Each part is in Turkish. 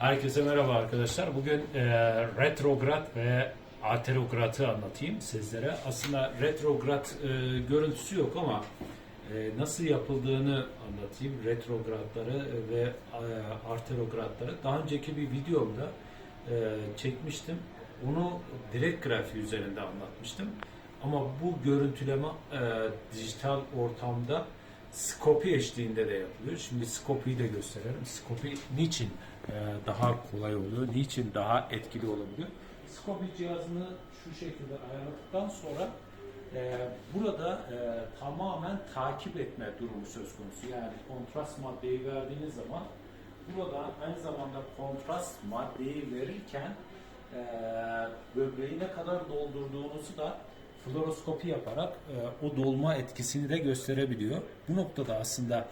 Herkese merhaba arkadaşlar. Bugün e, retrograd ve aterograd'ı anlatayım sizlere. Aslında retrograd e, görüntüsü yok ama e, nasıl yapıldığını anlatayım. Retrogradları ve e, arterogradları. Daha önceki bir videomda e, çekmiştim. Onu direkt grafiği üzerinde anlatmıştım. Ama bu görüntüleme e, dijital ortamda Skopi eşliğinde de yapılıyor. Şimdi Skopi'yi de gösterelim. Skopi niçin daha kolay oluyor? Niçin daha etkili olabiliyor? Skopi cihazını şu şekilde ayarladıktan sonra e, burada e, tamamen takip etme durumu söz konusu. Yani kontrast maddeyi verdiğiniz zaman burada aynı zamanda kontrast maddeyi verirken e, böbreği ne kadar doldurduğunuzu da fluoroskopi yaparak e, o dolma etkisini de gösterebiliyor. Bu noktada aslında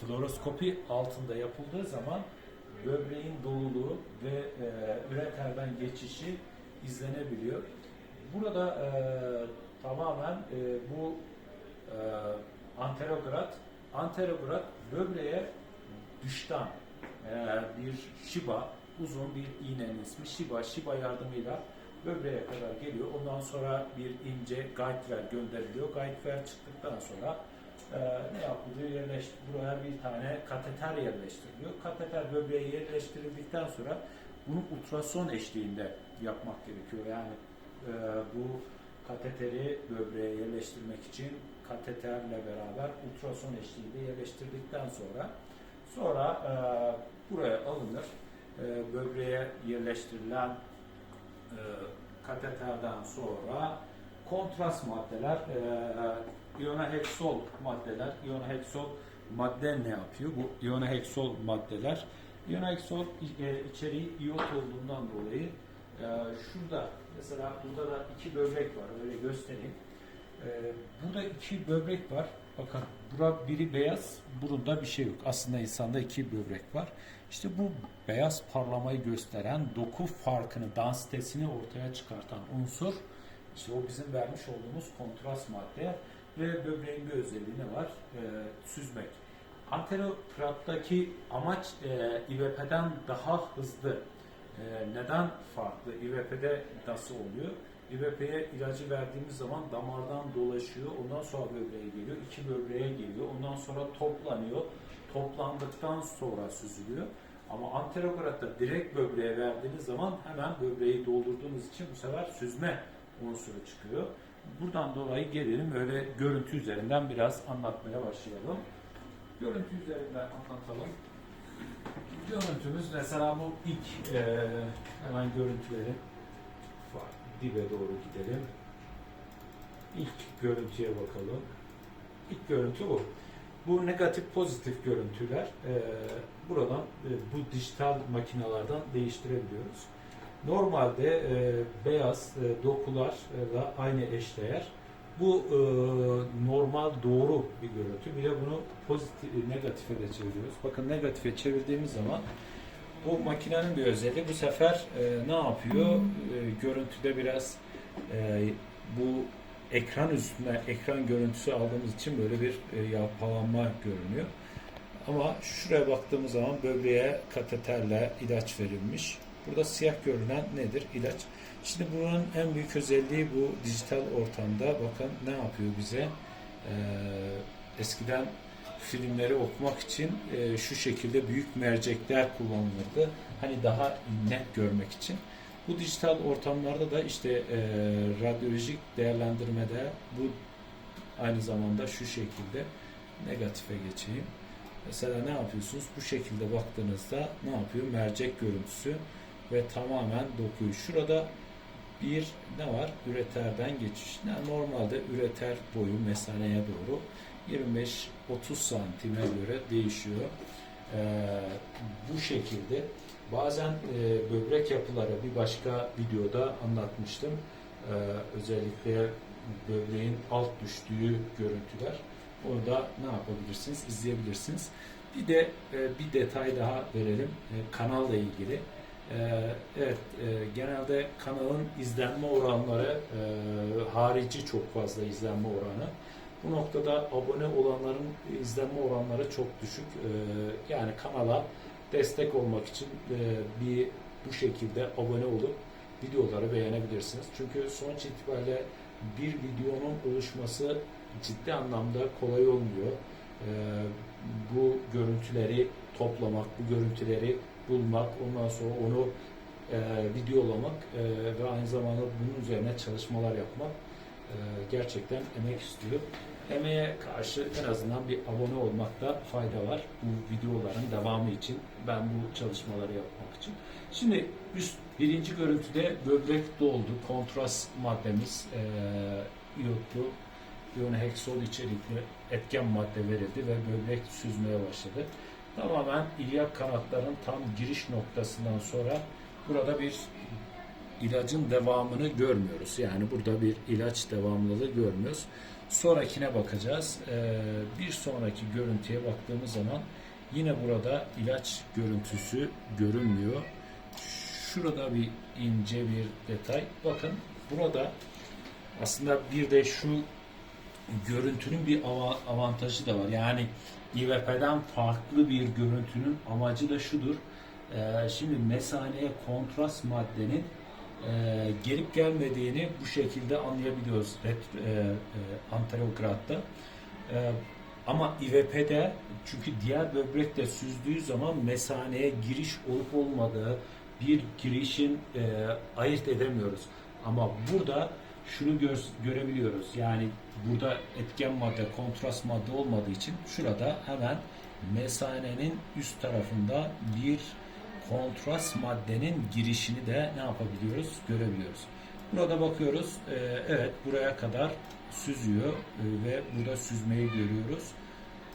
fluoroskopi altında yapıldığı zaman böbreğin doluluğu ve e, üreterden geçişi izlenebiliyor. Burada e, tamamen e, bu e, anterograd, anterograd böbreğe dıştan e, bir şiba, uzun bir iğnenin ismi şiba, şiba yardımıyla böbreğe kadar geliyor. Ondan sonra bir ince guidever gönderiliyor. Guidever çıktıktan sonra e, ne yapılıyor? Yerleş, buraya bir tane kateter yerleştiriliyor. Kateter böbreğe yerleştirildikten sonra bunu ultrason eşliğinde yapmak gerekiyor. Yani e, bu kateteri böbreğe yerleştirmek için kateterle beraber ultrason eşliğinde yerleştirdikten sonra sonra e, buraya alınır. E, böbreğe yerleştirilen e, kateterden sonra kontrast maddeler, e, ionoheksol maddeler, ionoheksol madde ne yapıyor? Bu ionoheksol maddeler, ionoheksol e, içeriği iot olduğundan dolayı e, şurada mesela burada da iki böbrek var, öyle göstereyim. E, burada iki böbrek var. Bakın bura biri beyaz, burunda bir şey yok. Aslında insanda iki böbrek var. İşte bu beyaz parlamayı gösteren doku farkını, densitesini ortaya çıkartan unsur işte o bizim vermiş olduğumuz kontrast madde ve böbreğin bir özelliği ne var? Ee, süzmek. Anterokrattaki amaç e, İVP'den daha hızlı. E, neden farklı? İVP'de nasıl oluyor? İVP'ye ilacı verdiğimiz zaman damardan dolaşıyor, ondan sonra böbreğe geliyor, iki böbreğe geliyor, ondan sonra toplanıyor, toplandıktan sonra süzülüyor. Ama anterokratta direkt böbreğe verdiğiniz zaman hemen böbreği doldurduğunuz için bu sefer süzme unsuru çıkıyor. Buradan dolayı gelelim öyle görüntü üzerinden biraz anlatmaya başlayalım. Görüntü üzerinden anlatalım. Görüntümüz mesela bu ilk e, hemen görüntüleri dibe doğru gidelim. İlk görüntüye bakalım. İlk görüntü bu. Bu negatif pozitif görüntüler e, buradan e, bu dijital makinalardan değiştirebiliyoruz. Normalde e, beyaz e, dokularla aynı eşdeğer. Bu e, normal doğru bir görüntü. Bir de bunu pozitif, negatife de çeviriyoruz. Bakın negatife çevirdiğimiz zaman bu makinenin bir özelliği bu sefer e, ne yapıyor? E, görüntüde biraz e, bu ekran üstüne ekran görüntüsü aldığımız için böyle bir e, yalpalanma görünüyor. Ama şuraya baktığımız zaman böbreğe kateterle ilaç verilmiş. Burada siyah görünen nedir? İlaç. Şimdi bunun en büyük özelliği bu dijital ortamda bakın ne yapıyor bize? Ee, eskiden filmleri okumak için e, şu şekilde büyük mercekler kullanılırdı. Hani daha net görmek için. Bu dijital ortamlarda da işte e, radyolojik değerlendirmede bu aynı zamanda şu şekilde negatife geçeyim. Mesela ne yapıyorsunuz? Bu şekilde baktığınızda ne yapıyor? Mercek görüntüsü ve tamamen dokuyu. Şurada bir ne var? Üreterden geçiş. Yani normalde üreter boyu mesaneye doğru 25-30 santime göre değişiyor. Ee, bu şekilde bazen e, böbrek yapıları bir başka videoda anlatmıştım. Ee, özellikle böbreğin alt düştüğü görüntüler. Onu da ne yapabilirsiniz? izleyebilirsiniz. Bir de e, bir detay daha verelim e, kanalla ilgili. E, evet, e, genelde kanalın izlenme oranları e, harici çok fazla izlenme oranı. Bu noktada abone olanların izlenme oranları çok düşük. E, yani kanala destek olmak için e, bir bu şekilde abone olup videoları beğenebilirsiniz. Çünkü sonuç itibariyle bir videonun oluşması ciddi anlamda kolay olmuyor. E, bu görüntüleri toplamak, bu görüntüleri bulmak, ondan sonra onu e, videolamak e, ve aynı zamanda bunun üzerine çalışmalar yapmak e, gerçekten emek istiyor. Emeğe karşı en azından bir abone olmakta fayda var. Bu videoların devamı için, ben bu çalışmaları yapmak için. Şimdi üst birinci görüntüde böbrek doldu. Kontrast maddemiz e, iyotlu, ionoheksol içerikli etken madde verildi ve böbrek süzmeye başladı. Tamamen ilyak kanatların tam giriş noktasından sonra burada bir ilacın devamını görmüyoruz. Yani burada bir ilaç devamlılığı görmüyoruz. Sonrakine bakacağız. Ee, bir sonraki görüntüye baktığımız zaman yine burada ilaç görüntüsü görünmüyor. Şurada bir ince bir detay. Bakın burada aslında bir de şu görüntünün bir ava- avantajı da var. Yani İVP'den farklı bir görüntünün amacı da şudur. Ee, şimdi mesaneye kontrast maddenin e, gelip gelmediğini bu şekilde anlayabiliyoruz ret, e, e, anterogratta. E, ama İVP'de çünkü diğer böbrek de süzdüğü zaman mesaneye giriş olup olmadığı bir girişin e, ayırt edemiyoruz. Ama burada şunu gör, görebiliyoruz. Yani burada etken madde, kontrast madde olmadığı için şurada hemen mesanenin üst tarafında bir kontrast maddenin girişini de ne yapabiliyoruz? Görebiliyoruz. Burada bakıyoruz. e, evet buraya kadar süzüyor e, ve burada süzmeyi görüyoruz.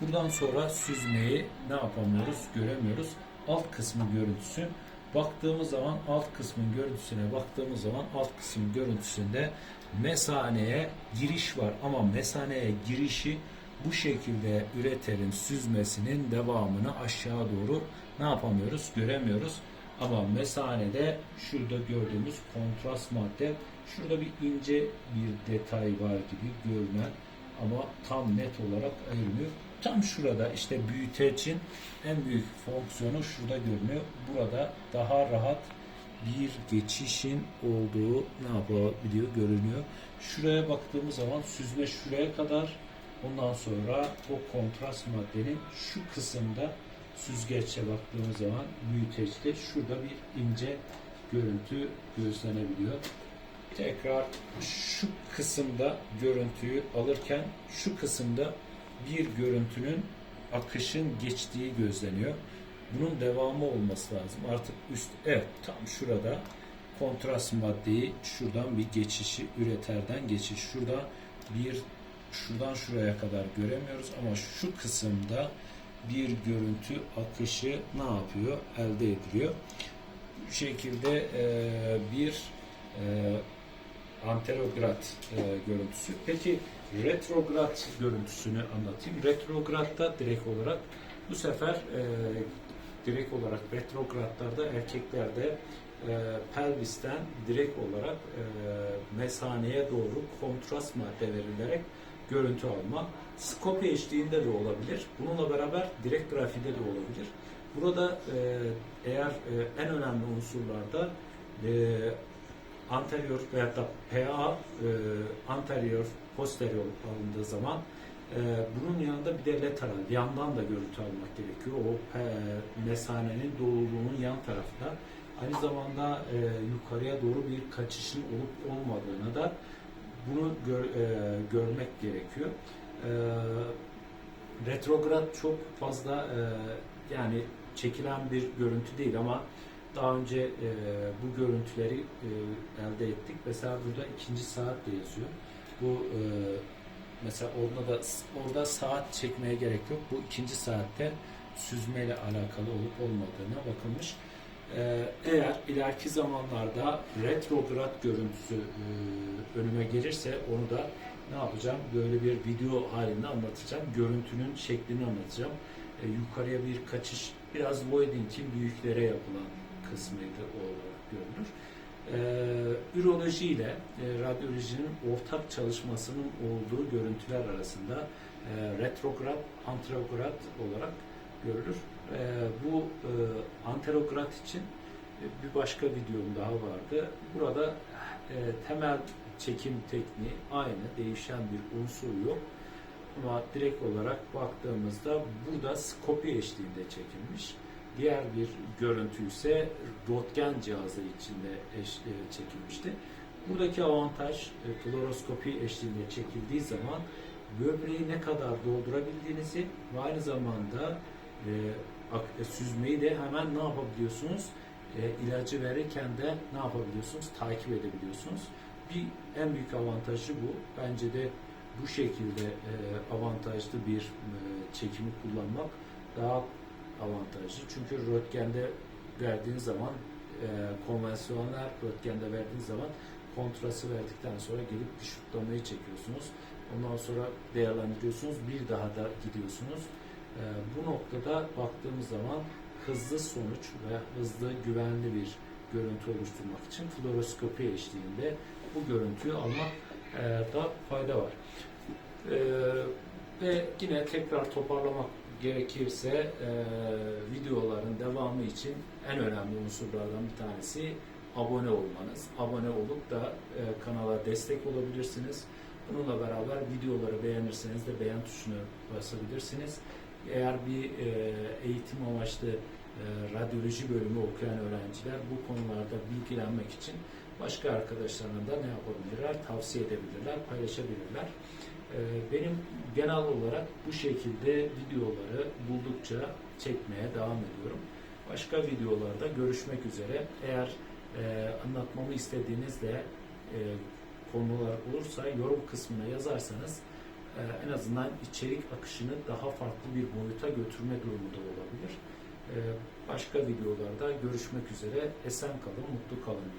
Buradan sonra süzmeyi ne yapamıyoruz? Göremiyoruz. Alt kısmı görüntüsü. Baktığımız zaman alt kısmın görüntüsüne baktığımız zaman alt kısmın görüntüsünde mesaneye giriş var ama mesaneye girişi bu şekilde üreterin süzmesinin devamını aşağı doğru ne yapamıyoruz? Göremiyoruz. Ama mesanede şurada gördüğümüz kontrast madde şurada bir ince bir detay var gibi görünen ama tam net olarak ayırmıyor. Tam şurada işte büyütecin en büyük fonksiyonu şurada görünüyor. Burada daha rahat bir geçişin olduğu ne yapabiliyor görünüyor. Şuraya baktığımız zaman süzme şuraya kadar ondan sonra o kontrast maddenin şu kısımda süzgeçe baktığımız zaman büyüteçte şurada bir ince görüntü gözlenebiliyor. Tekrar şu kısımda görüntüyü alırken şu kısımda bir görüntünün akışın geçtiği gözleniyor. Bunun devamı olması lazım. Artık üst evet tam şurada kontrast maddeyi şuradan bir geçişi üreterden geçiş. Şurada bir şuradan şuraya kadar göremiyoruz ama şu kısımda bir görüntü akışı ne yapıyor? Elde ediliyor. Bu şekilde e, bir e, anterograd e, görüntüsü. Peki retrograd görüntüsünü anlatayım. Retrogratta direkt olarak bu sefer e, direkt olarak retrogradlarda erkeklerde e, pelvisten direkt olarak e, mesaneye doğru kontrast madde verilerek görüntü alma. Skopi eşliğinde de olabilir. Bununla beraber direkt grafide de olabilir. Burada e, eğer e, en önemli unsurlarda e, anterior veya da PA e, anterior posterior alındığı zaman bunun yanında bir de lateral yandan da görüntü almak gerekiyor. O mesanenin doğruluğunun yan tarafında. Aynı zamanda e, yukarıya doğru bir kaçışın olup olmadığını da bunu gör, e, görmek gerekiyor. E, retrograd çok fazla e, yani çekilen bir görüntü değil ama daha önce e, bu görüntüleri e, elde ettik. Mesela burada ikinci saat de yazıyor. Bu e, mesela orada da orada saat çekmeye gerek yok. Bu ikinci saatte süzmeyle alakalı olup olmadığına bakılmış. E, eğer ileriki zamanlarda retrograd görüntüsü e, önüme gelirse onu da ne yapacağım? Böyle bir video halinde anlatacağım. Görüntünün şeklini anlatacağım. E, yukarıya bir kaçış, biraz Voiding'in büyüklere yapılan kısmıydı o olarak görülür. Üroloji ile e, radyolojinin ortak çalışmasının olduğu görüntüler arasında e, retrograd, antrograd olarak görülür. E, bu e, anterograt için e, bir başka videom daha vardı. Burada e, temel çekim tekniği aynı, değişen bir unsur yok. Ama direkt olarak baktığımızda burada skopi eşliğinde çekilmiş. Diğer bir görüntü ise röntgen cihazı içinde eş, e, çekilmişti. Buradaki avantaj e, fluoroskopi eşliğinde çekildiği zaman böbreği ne kadar doldurabildiğinizi ve aynı zamanda e, e, süzmeyi de hemen ne yapabiliyorsunuz? E, ilacı verirken de ne yapabiliyorsunuz? Takip edebiliyorsunuz. Bir en büyük avantajı bu. Bence de bu şekilde e, avantajlı bir e, çekimi kullanmak daha avantajlı. Çünkü röntgende verdiğin zaman e, konvansiyonel röntgende verdiğin zaman kontrası verdikten sonra gelip diş tutlamayı çekiyorsunuz. Ondan sonra değerlendiriyorsunuz. Bir daha da gidiyorsunuz. E, bu noktada baktığımız zaman hızlı sonuç ve hızlı güvenli bir görüntü oluşturmak için fluoroskopi eşliğinde bu görüntüyü almak e, da fayda var. E, ve yine tekrar toparlamak gerekirse e, videoların devamı için en önemli unsurlardan bir tanesi abone olmanız. Abone olup da e, kanala destek olabilirsiniz. Bununla beraber videoları beğenirseniz de beğen tuşuna basabilirsiniz. Eğer bir e, eğitim amaçlı e, radyoloji bölümü okuyan öğrenciler bu konularda bilgilenmek için başka arkadaşlarına da ne yapabilirler? Tavsiye edebilirler, paylaşabilirler. Ee, Benim genel olarak bu şekilde videoları buldukça çekmeye devam ediyorum. Başka videolarda görüşmek üzere. Eğer e, anlatmamı istediğiniz de e, konular olursa yorum kısmına yazarsanız e, en azından içerik akışını daha farklı bir boyuta götürme durumu olabilir. E, başka videolarda görüşmek üzere. Esen kalın, mutlu kalın